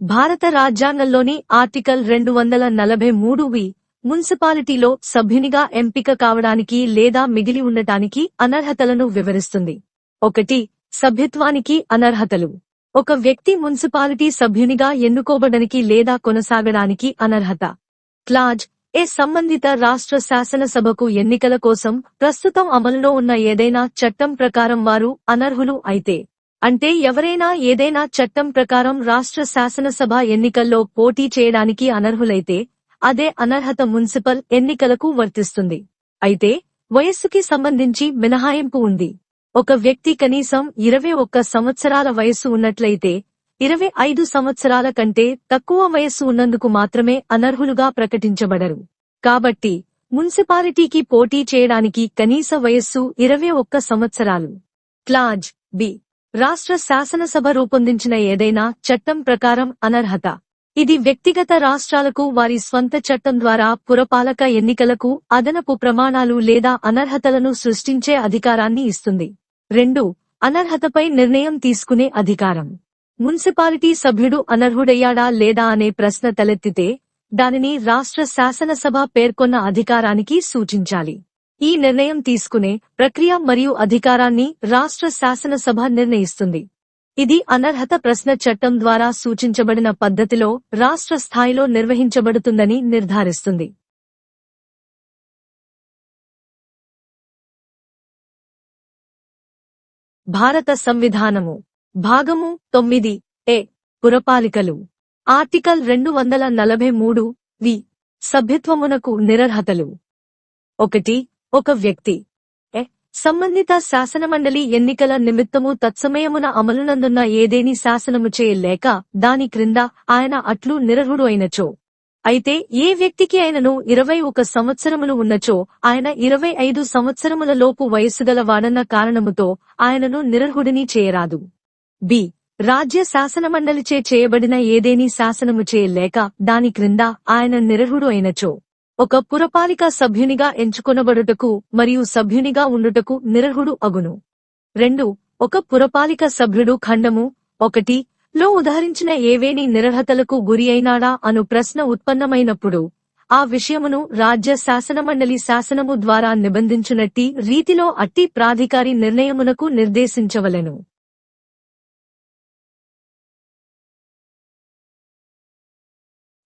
భారత రాజ్యాంగంలోని ఆర్టికల్ రెండు వందల నలభై మూడు వి మున్సిపాలిటీలో సభ్యునిగా ఎంపిక కావడానికి లేదా మిగిలి ఉండటానికి అనర్హతలను వివరిస్తుంది. ఒకటి సభ్యత్వానికి అనర్హతలు. ఒక వ్యక్తి మున్సిపాలిటీ సభ్యునిగా ఎన్నుకోబడనికి లేదా కొనసాగడానికి అనర్హత. క్లాజ్ ఏ సంబంధిత రాష్ట్ర శాసనసభకు ఎన్నికల కోసం ప్రస్తుతం అమలులో ఉన్న ఏదైనా చట్టం ప్రకారం వారు అనర్హులు అయితే. అంటే ఎవరైనా ఏదైనా చట్టం ప్రకారం రాష్ట్ర శాసనసభ ఎన్నికల్లో పోటీ చేయడానికి అనర్హులైతే అదే అనర్హత మున్సిపల్ ఎన్నికలకు వర్తిస్తుంది. అయితే వయస్సుకి సంబంధించి మినహాయింపు ఉంది. ఒక వ్యక్తి కనీసం ఇరవై ఒక్క సంవత్సరాల వయస్సు ఉన్నట్లయితే ఇరవై ఐదు సంవత్సరాల కంటే తక్కువ వయస్సు ఉన్నందుకు మాత్రమే అనర్హులుగా ప్రకటించబడరు. కాబట్టి మున్సిపాలిటీకి పోటీ చేయడానికి కనీస వయస్సు ఇరవై ఒక్క సంవత్సరాలు. Clause B. రాష్ట్ర శాసనసభ రూపొందించిన ఏదైనా చట్టం ప్రకారం అనర్హత. ఇది వ్యక్తిగత రాష్ట్రాలకు వారి స్వంత చట్టం ద్వారా పురపాలక ఎన్నికలకు అదనపు ప్రమాణాలు లేదా అనర్హతలను సృష్టించే అధికారాన్ని ఇస్తుంది. రెండు అనర్హతపై నిర్ణయం తీసుకునే అధికారం. మున్సిపాలిటీ సభ్యుడు అనర్హుడయ్యాడా లేదా అనే ప్రశ్న తలెత్తితే దానిని రాష్ట్ర శాసనసభ పేర్కొన్న అధికారానికి సూచించాలి. ఈ నిర్ణయం తీసుకునే ప్రక్రియ మరియు అధికారాన్ని రాష్ట్ర శాసనసభ నిర్ణయిస్తుంది. ఇది అనర్హత ప్రశ్న చట్టం ద్వారా సూచించబడిన పద్ధతిలో రాష్ట్ర స్థాయిలో నిర్వహించబడుతుందని నిర్ధారిస్తుంది. భారత సంవిధానము. భాగము తొమ్మిది ఏ. పురపాలికలు. ఆర్టికల్ రెండు వందల నలభై మూడు వి. సభ్యత్వమునకు నిరర్హతలు. ఒకటి. ఒక వ్యక్తి. సంబంధిత శాసనమండలి ఎన్నికల నిమిత్తము తత్సమయమున అమలునందున్న ఏదేని శాసనము చేయలేక దాని క్రింద ఆయన అట్లు నిరర్హుడు అయినచో అయితే ఏ వ్యక్తికి ఆయనను ఇరవై ఒక సంవత్సరములు ఉన్నచో ఆయన ఇరవై ఐదు సంవత్సరముల లోపు వయస్సుగల వాడన్న కారణముతో ఆయనను నిరర్హుడిని చేయరాదు. బి. రాజ్య శాసనమండలిచే చేయబడిన ఏదేని శాసనము చేయలేక దాని క్రింద ఆయన నిరర్హుడు అయినచో. ఒక పురపాలిక సభ్యునిగా ఎంచుకొనబడుటకు మరియు సభ్యునిగా ఉండుటకు నిరర్హుడు అగును. రెండు ఒక పురపాలిక సభ్యుడు ఖండము. ఒకటి లో ఉదహరించిన ఏవేని నిరర్హతలకు గురి అయినాడా అను ప్రశ్న ఉత్పన్నమైనప్పుడు ఆ విషయమును రాజ్య శాసనమండలి శాసనము ద్వారా నిబంధించునట్టి రీతిలో అట్టి ప్రాధికారి నిర్ణయమునకు నిర్దేశించవలెను.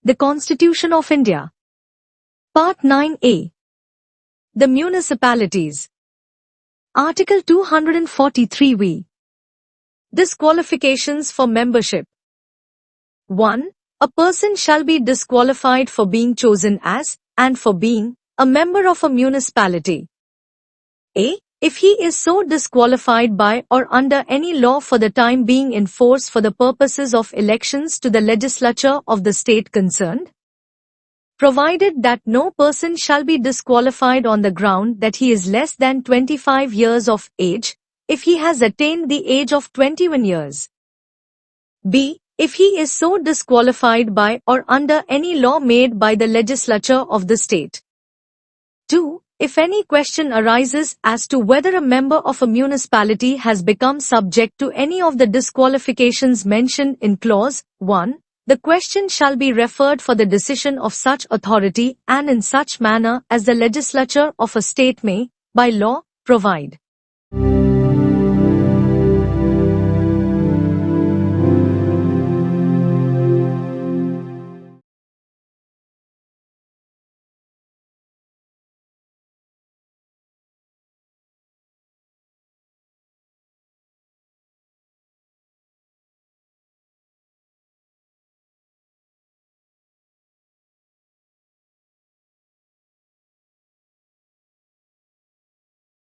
The constitution of India Part 9a The Municipalities Article 243v Disqualifications for membership 1. A person shall be disqualified for being chosen as, and for being, a member of a municipality. A. If he is so disqualified by or under any law for the time being in force for the purposes of elections to the legislature of the state concerned. Provided that no person shall be disqualified on the ground that he is less than 25 years of age, if he has attained the age of 21 years. B. If he is so disqualified by or under any law made by the legislature of the state. 2. If any question arises as to whether a member of a municipality has become subject to any of the disqualifications mentioned in clause 1, the question shall be referred for the decision of such authority and in such manner as the legislature of a state may, by law, provide.